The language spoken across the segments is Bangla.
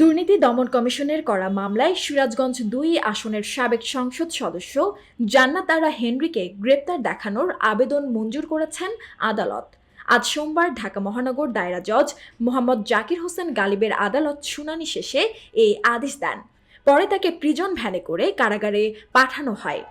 দুর্নীতি দমন কমিশনের করা মামলায় সিরাজগঞ্জ দুই আসনের সাবেক সংসদ সদস্য জান্নাত আরা হেনরিকে গ্রেপ্তার দেখানোর আবেদন মঞ্জুর করেছেন আদালত। আজ সোমবার ঢাকা মহানগর দায়রা জজ মোহাম্মদ জাকির হোসেন গালিবের আদালত শুনানি শেষে এই আদেশ দেন। পরে তাকে প্রিজন ভ্যানে করে কারাগারে পাঠানো হয়।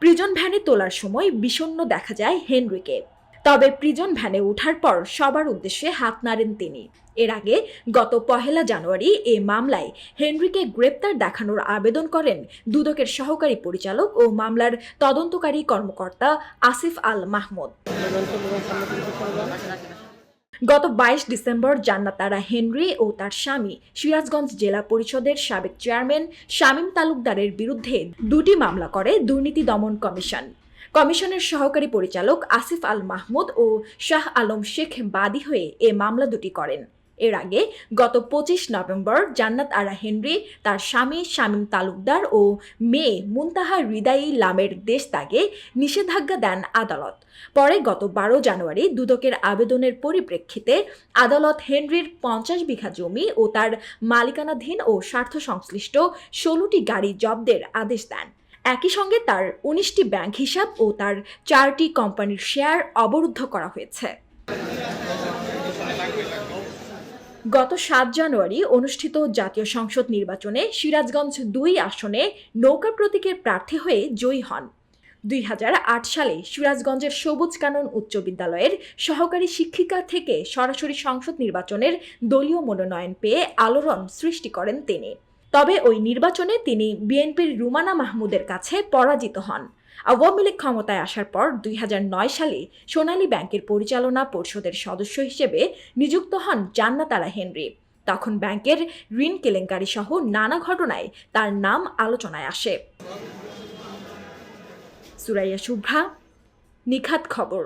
প্রিজন ভ্যানে তোলার সময় বিষণ্ণ দেখা যায় হেনরিকে। তবে প্রিজন ভ্যানে ওঠার পর সবার উদ্দেশ্যে হাত নাড়েন তিনি। এর আগে গত পহেলা জানুয়ারি এ মামলায় হেনরিকে গ্রেপ্তার দেখানোর আবেদন করেন দুদকের সহকারী পরিচালক ও মামলার তদন্তকারী কর্মকর্তা আসিফ আল মাহমুদ। গত বাইশ ডিসেম্বর জান্নাতারা হেনরি ও তার স্বামী সিরাজগঞ্জ জেলা পরিষদের সাবেক চেয়ারম্যান শামীম তালুকদারের বিরুদ্ধে দুটি মামলা করে দুর্নীতি দমন কমিশন। কমিশনের সহকারী পরিচালক আসিফ আল মাহমুদ ও শাহ আলম শেখ বাদী হয়ে এ মামলা দুটি করেন। এর আগে গত পঁচিশ নভেম্বর জান্নাত আরা হেনরি, তার স্বামী শামীম তালুকদার ও মেয়ে মুনতাহা হৃদয়ী লামের দেশ ত্যাগে নিষেধাজ্ঞা দেন আদালত। পরে গত বারো জানুয়ারি দুদকের আবেদনের পরিপ্রেক্ষিতে আদালত হেনরির পঞ্চাশ বিঘা জমি ও তার মালিকানাধীন ও স্বার্থ সংশ্লিষ্ট ষোলোটি গাড়ি জব্দের আদেশ দেন। একই সঙ্গে তার উনিশটি ব্যাংক হিসাব ও তার চারটি কোম্পানির শেয়ার অবরুদ্ধ করা হয়েছে। গত সাত জানুয়ারি অনুষ্ঠিত জাতীয় সংসদ নির্বাচনে সিরাজগঞ্জ দুই আসনে নৌকা প্রতীকের প্রার্থী হয়ে জয়ী হন। দুই হাজার আট সালে সিরাজগঞ্জের সবুজ কানন উচ্চ বিদ্যালয়ের সহকারী শিক্ষিকা থেকে সরাসরি সংসদ নির্বাচনের দলীয় মনোনয়ন পেয়ে আলোড়ন সৃষ্টি করেন তিনি। তবে ওই নির্বাচনে তিনি বিএনপির রুমানা মাহমুদের কাছে পরাজিত হন। আওয়ামী লীগ ক্ষমতায় আসার পর দুই হাজার নয় সালে সোনালী ব্যাংকের পরিচালনা পরিষদের সদস্য হিসেবে নিযুক্ত হন জান্নাতারা হেনরি। তখন ব্যাংকের ঋণ কেলেঙ্কারি সহ নানা ঘটনায় তার নাম আলোচনায় আসে। সুরাইয়া শুভ্রা, নিখাত খবর।